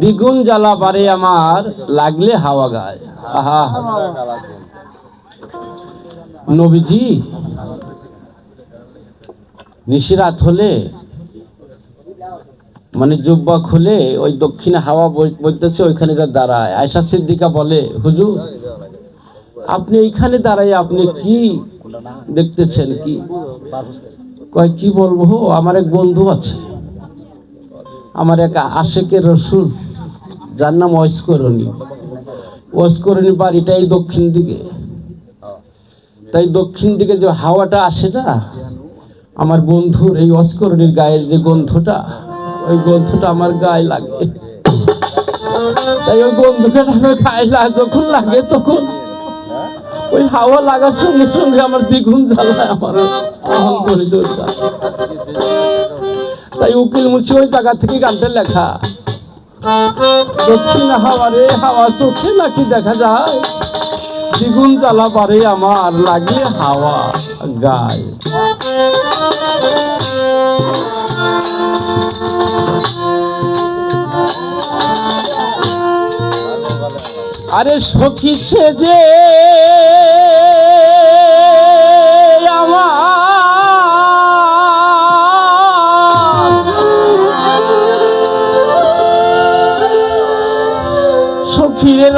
দ্বিগুণ জ্বালা পারে আমার লাগলে হাওয়া গায়। আহা। নবীজি নিশিরাত হলে মানে জুব্বা খুলে ওই দক্ষিণে হাওয়া বই- বইতেছে ওইখানে যা দাঁড়ায়। আয়সা সিদ্দিকা বলে হুজুর আপনি এইখানে দাঁড়াই আপনি কি দেখতেছেন কি? কয় কি বলব? আমার এক বন্ধু আছে। আমার এক আশেকের রসুল, যার নাম অস্করণী অস্করণী বাড়িটা এই দক্ষিণ দিকে। তাই দক্ষিণ দিকে যে হাওয়াটা আসে না, আমার বন্ধুর এই অস্করণীর গায়ের যে গন্ধটা, ওই গন্ধটা আমার গায়ে লাগে। তাই ওই গন্ধটা যখন লাগে তখন ওই হাওয়া লাগার সঙ্গে সঙ্গে আমার দ্বিগুণ জ্বালায় আমার তাই উকিল মুন্সি ওই জায়গা থেকে গানটা লেখা। দক্ষিণ হাওয়ারে হাওয়া চোখে নাকি দেখা যায়, দ্বিগুণ জ্বালা পারে আমার লাগে হাওয়া গায়। আরে সখী সে যে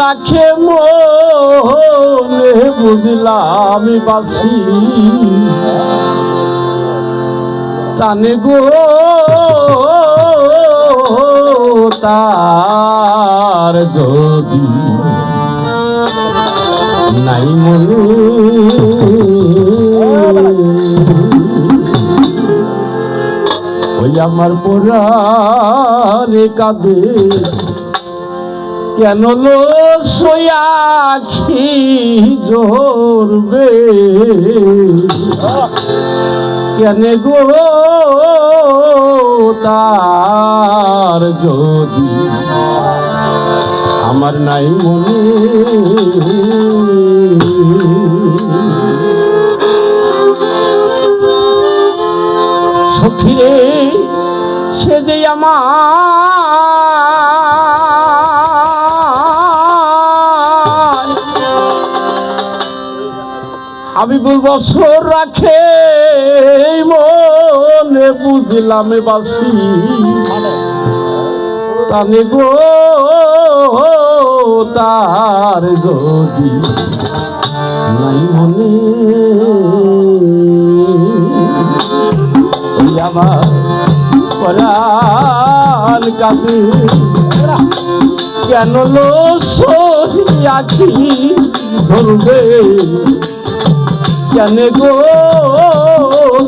রাখে মনে বুঝলাম বাসি। টানে গো তার যদি নাই মনে। ওই আমার পোড়ারে কাঁদে। কেন লো সয়াখি জোরবে কেন গো তার যদি আমার নাই মনে? সখীরে সে যে আমার হাবিবুল বছর রাখে এই মনে, বুঝলাম বাসি। টানে গো, তার যদি নাই মনে আমার পরাণ কেন লো সহিয়াছি ধরবে কেন গো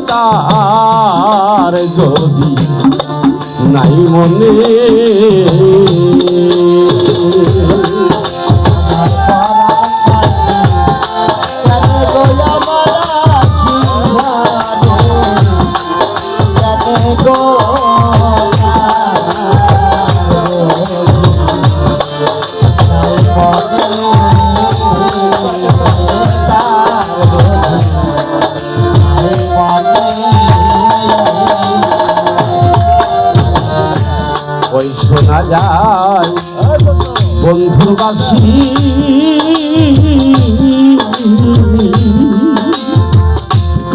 তার যদি নাই মনে? শোনা যায়। বন্ধুর বাসি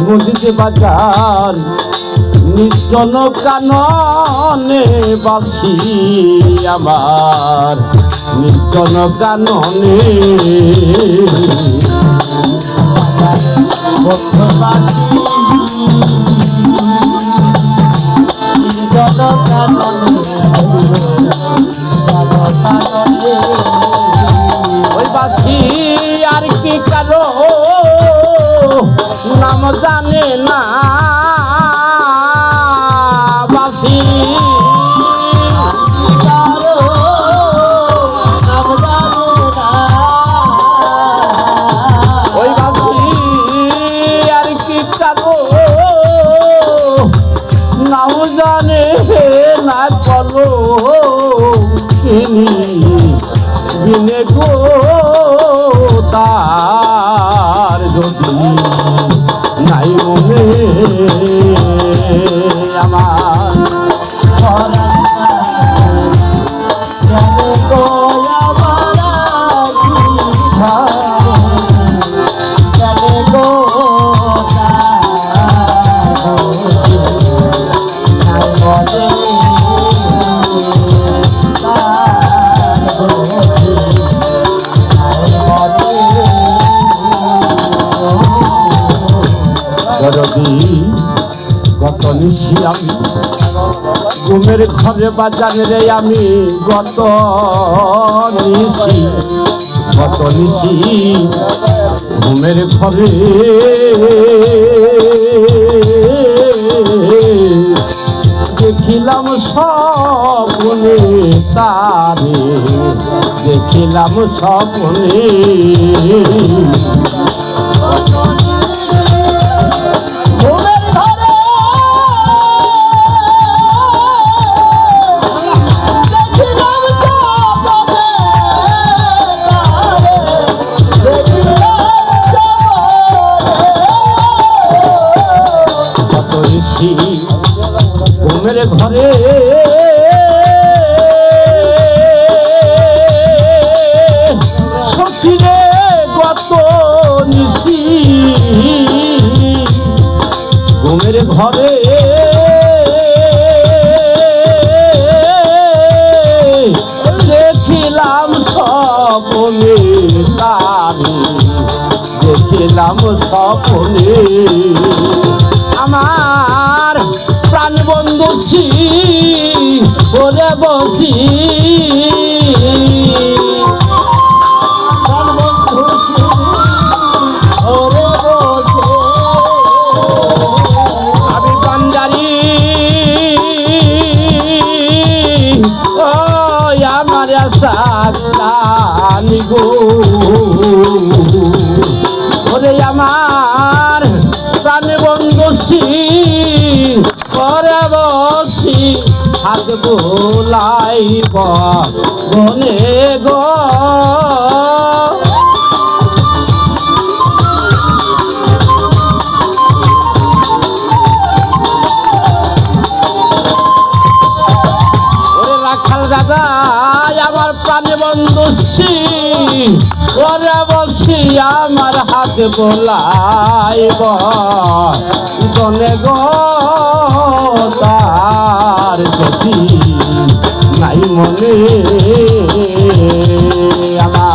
মসজিদে বাজার নির্জন কাননে বাসি আমার। নির্জন কাননে বন্ধুর বাসি নাম জানে না চলো তিনি বিনে গো তার যদি দেখি আমি। ঘুমের ঘরে বাজারে রে আমি গত নিশি গত নিশি। ঘুমের ঘরে দেখিলাম স্বপ্নে তারে, দেখিলাম স্বপ্নে দেখিলাম স্বপনে। আমার প্রাণ বন্ধু ছি বসি সানি গো। আমার প্রাণ বন্ধুসি করে বসি হাত বোলাইব মনে গো। আমার প্রাণে বন্ধুসি ওরে বসি আমার হাতে বোলাইব জনে গো তার নাই মনে। আমার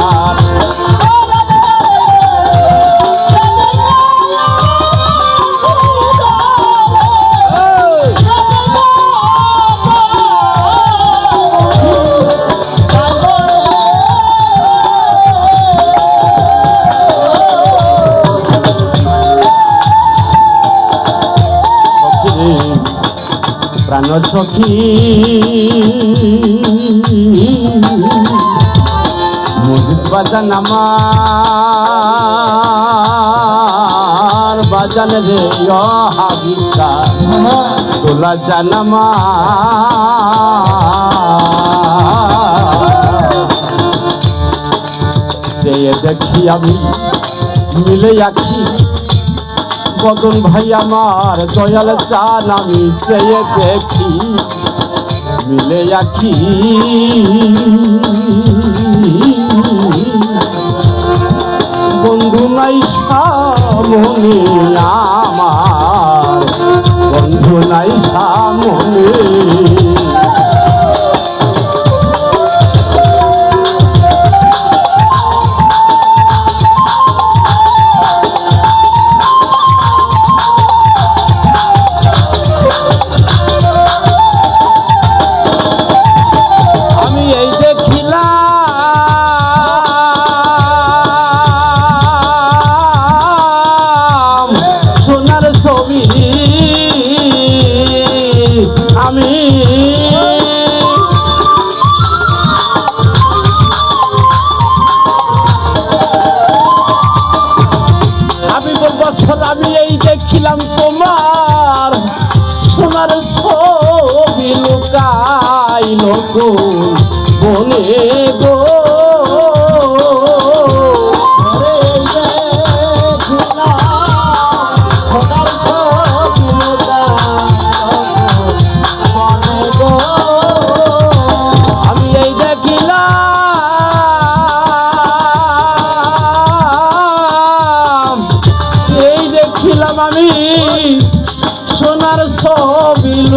প্রাণ সখী। মসজিদ বাজান আমার বাজান রে হাবিকা তোলা জানামা দেখি আমি মিলে আখি বদন ভাই আমার দয়াল চান আমি চেয়ে দেখি, মিলে আখি বন্ধু নাই সামনে আমার, বন্ধু নাই সামনে ছবি আমি। আমি বছর আমি এই দেখিলাম তোমার সোনার ছবি লুকাইল গো। বনে গো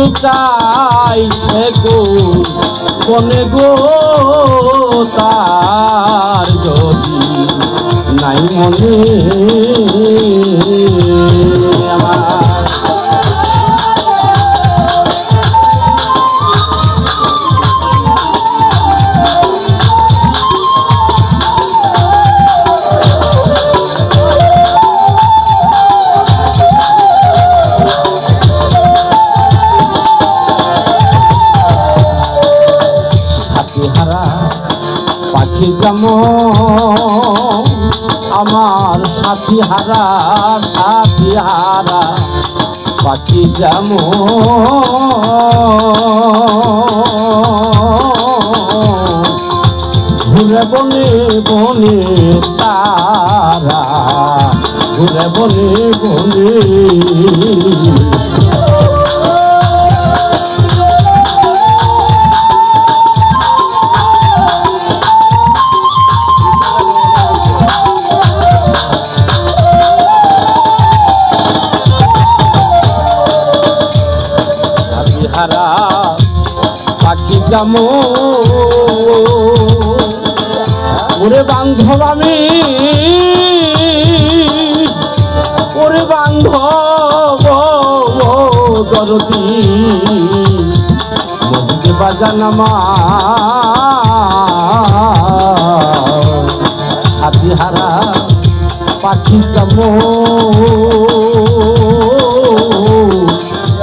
লুকাইছে গো কোনে গো তার যদি নাই মনে পাখি যেমন আমার সাথী হারা সাথী হারা, পাখি যেমন। ঘুরে বনে বনে তারা, ঘুরে বনে বনে ওরে বান্ধব আমি ওরে বান্ধব দরদি। মধ্যে বাজান হাতি পাখি যেমন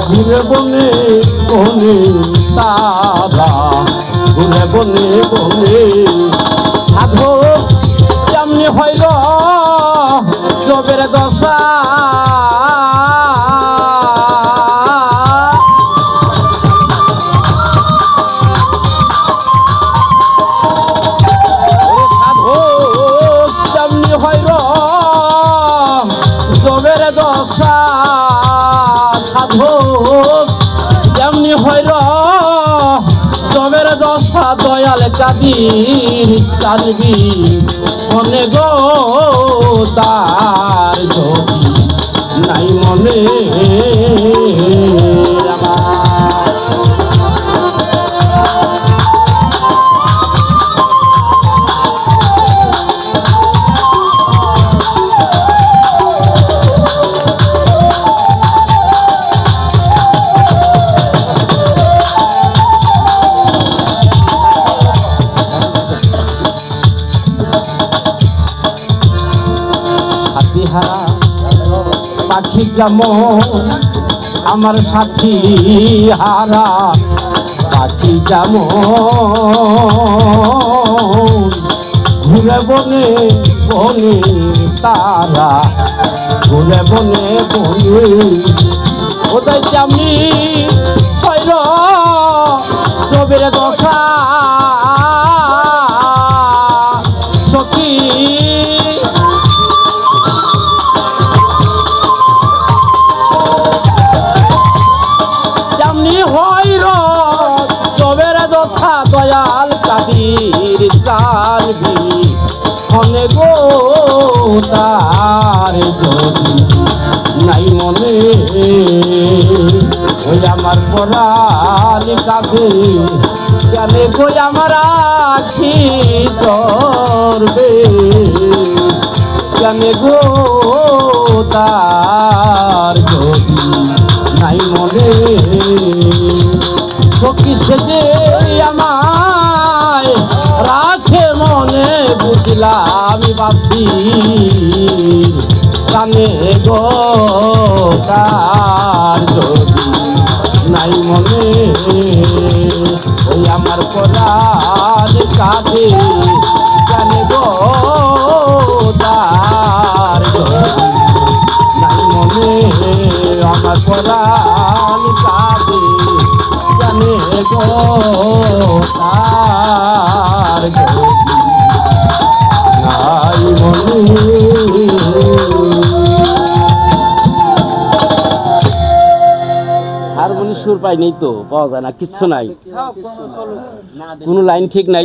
ঘুরে বনে তারা ঘুরে বনে বনে সাধো কেমনি হইল দয়াল চালবি মনে গো তার নাই মনে যেমন আমার সাথী হারা, পাখি যেমন। ঘুরে বনে বনে তারা, ঘুরে বনে বনে। ওদের যেমনি কইল জবের দশা? সখী জানবি, মনে গো তার যদি নাই মনে। ওই আমার পরাণ কাঁদে জানে গো আমার আখি জানে গো তার যদি নাই মনে। সখী সেজে আমি বাসি কানে গো তার যদি নাই মনে ওই আমার পরাণ কাঁদে পাই নেই তো পাওয়া যায় না কিচ্ছু নাই। কোনো লাইন ঠিক নাই।